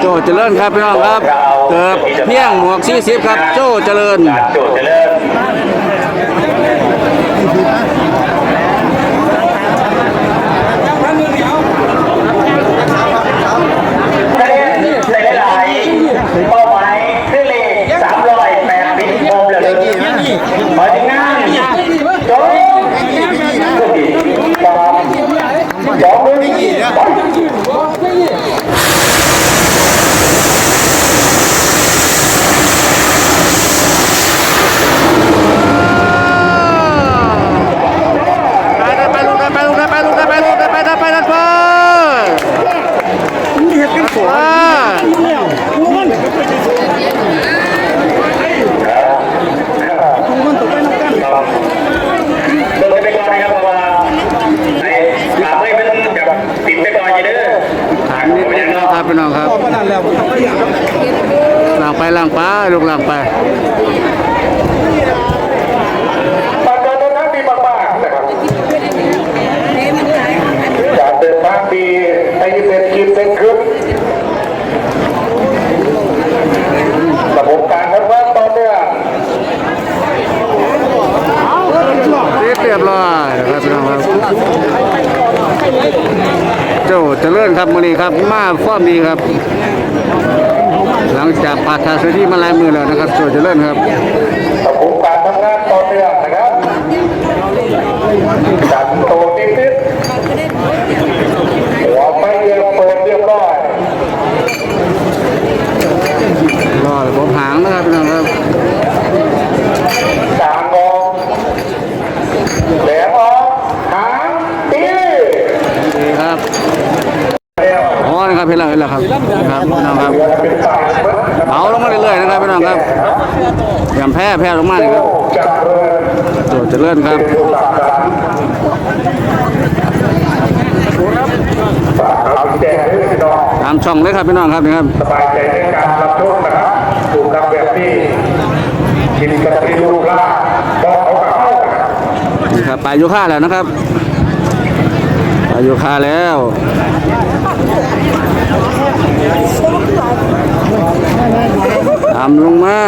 โจเจริญครับพี่น้องครับเกิบเพียงหมวกสี่สิบครับ โจเจริญ โจทย์เจริญคะแนนในหลายๆเป้าหมายคือเลขสามร้อยแปดสิบโมงเลยมาถึงงานโจทย์สามสองหนึ่ง ไปลูกไปลูกไปลูกไปลูกไปลูกไปไปไปไปเฮ็ดกันสวย เดินไปก่อนนะครับเพราะว่าไอ้ถามให้มันแบบติดไปก่อนอย่าเด้อ ฐานนิดนึง นะครับพี่น้องครับล่างไปล่างไปลูกล่างไปปากการเดินทางดีมากๆนะครับจากเดินทางดีให้เป็นคดเป็นคึกระบบการทำงานต่อเนื่อง เรียบร้อย นะครับพี่น้องครับโจเจริญครับมื้อนี้ครับ มาฟ้อมดีครับ หลังจากปาทาสถีมาหลายมือแล้วนะครับโจเจริญครับระบบการทำงานต่อเนื่องนะครับจัดโตติดติดหัวไม่เรียบเปิดเรียบร้อยรอเลยผมหางนะครับพี่น้องครับ สามกองแหลมออกหางตี ดีครับ เร็ว อ๋อ นะครับเห็นแล้วเห็นแล้วครับนะครับพี่น้องครับเป็นสายเบิดเบาลงมาเรื่อยๆนะครับพี่น้องครับอย่าแพ้แพ้ลงมาเลยครับจับเลยโจเจริญครับผู้สาสารฝากรับแจ้งให้พี่น้องตามช่องเลยครับพี่น้องครับนี่ครับสบายใจในการรับชมนะครับถูกกับแบบนี้กินกับที่ลูกล่าบอกเขากับเขานะครับนี่ครับไปโยค่าแล้วนะครับ อายุค่าแล้วตามลงมา